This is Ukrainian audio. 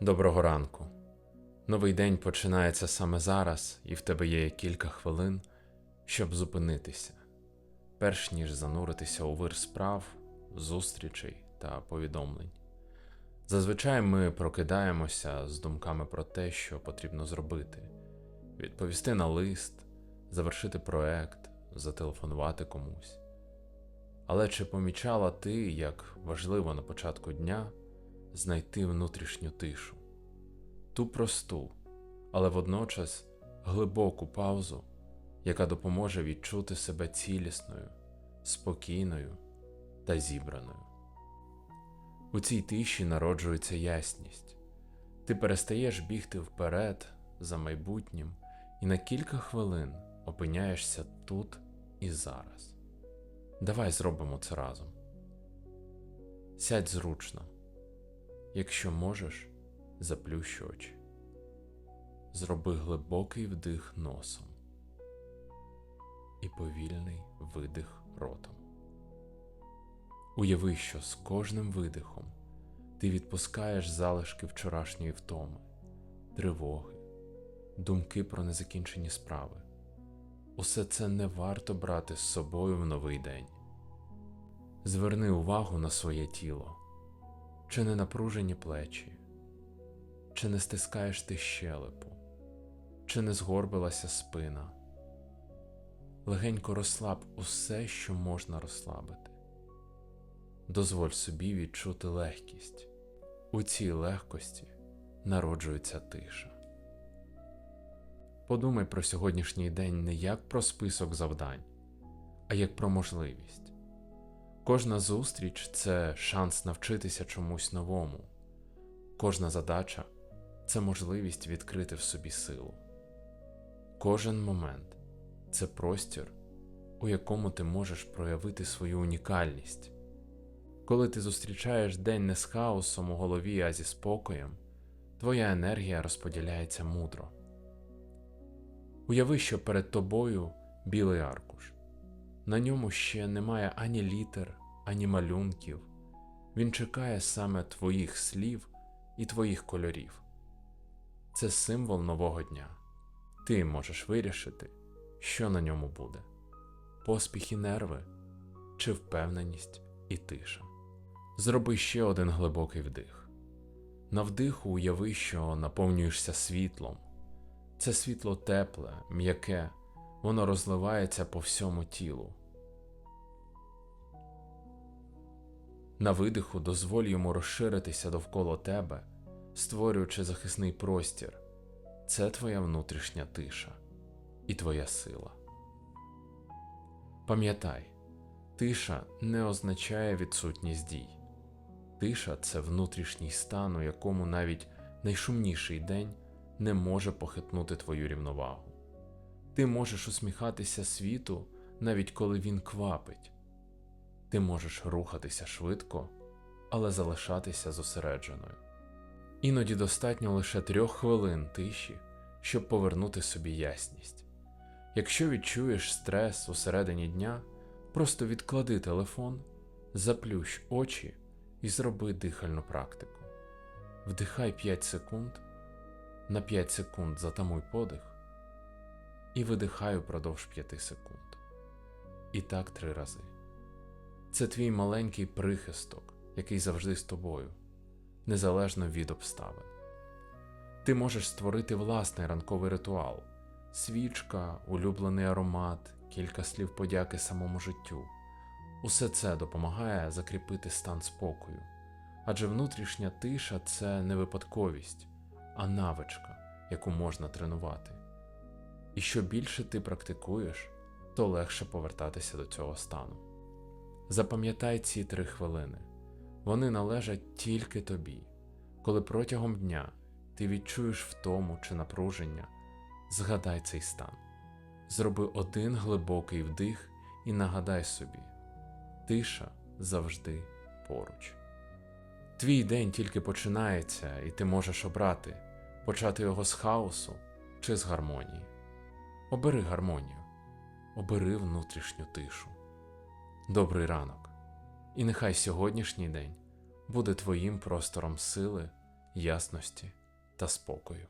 Доброго ранку. Новий день починається саме зараз, і в тебе є кілька хвилин, щоб зупинитися, перш ніж зануритися у вир справ, зустрічей та повідомлень. Зазвичай ми прокидаємося з думками про те, що потрібно зробити: відповісти на лист, завершити проект, зателефонувати комусь. Але чи помічала ти, як важливо на початку дня знайти внутрішню тишу, ту просту, але водночас глибоку паузу, яка допоможе відчути себе цілісною, спокійною та зібраною. У цій тиші народжується ясність. Ти перестаєш бігти вперед за майбутнім і на кілька хвилин опиняєшся тут і зараз. Давай зробимо це разом. Сядь зручно. Якщо можеш, заплющ очі. Зроби глибокий вдих носом і повільний видих ротом. Уяви, що з кожним видихом ти відпускаєш залишки вчорашньої втоми, тривоги, думки про незакінчені справи. Усе це не варто брати з собою в новий день. Зверни увагу на своє тіло, чи не напружені плечі, чи не стискаєш ти щелепу, чи не згорбилася спина. Легенько розслаб усе, що можна розслабити. Дозволь собі відчути легкість. У цій легкості народжується тиша. Подумай про сьогоднішній день не як про список завдань, а як про можливість. Кожна зустріч це шанс навчитися чомусь новому, кожна задача це можливість відкрити в собі силу. Кожен момент це простір, у якому ти можеш проявити свою унікальність. Коли ти зустрічаєш день не з хаосом у голові, а зі спокоєм, твоя енергія розподіляється мудро. Уяви, що перед тобою білий аркуш. На ньому ще немає ані літер, ані малюнків. Він чекає саме твоїх слів і твоїх кольорів. Це символ нового дня. Ти можеш вирішити, що на ньому буде: поспіх і нерви, чи впевненість і тиша. Зроби ще один глибокий вдих. На вдиху уяви, що наповнюєшся світлом. Це світло тепле, м'яке, воно розливається по всьому тілу. На видиху дозволь йому розширитися довкола тебе, створюючи захисний простір. Це твоя внутрішня тиша і твоя сила. Пам'ятай, тиша не означає відсутність дій. Тиша це внутрішній стан, у якому навіть найшумніший день не може похитнути твою рівновагу. Ти можеш усміхатися світу, навіть коли він квапить. Ти можеш рухатися швидко, але залишатися зосередженою. Іноді достатньо лише трьох хвилин тиші, щоб повернути собі ясність. Якщо відчуєш стрес усередині дня, просто відклади телефон, заплющ очі і зроби дихальну практику. Вдихай 5 секунд, на 5 секунд затамуй подих і видихай упродовж 5 секунд. І так три рази. Це твій маленький прихисток, який завжди з тобою, незалежно від обставин. Ти можеш створити власний ранковий ритуал, свічка, улюблений аромат, кілька слів подяки самому життю. Усе це допомагає закріпити стан спокою, адже внутрішня тиша це не випадковість, а навичка, яку можна тренувати. І що більше ти практикуєш, то легше повертатися до цього стану. Запам'ятай ці три хвилини. Вони належать тільки тобі. Коли протягом дня ти відчуєш втому чи напруження, згадай цей стан. Зроби один глибокий вдих і нагадай собі, тиша завжди поруч. Твій день тільки починається, і ти можеш обрати, почати його з хаосу чи з гармонії. Обери гармонію, обери внутрішню тишу. Добрий ранок, і нехай сьогоднішній день буде твоїм простором сили, ясності та спокою.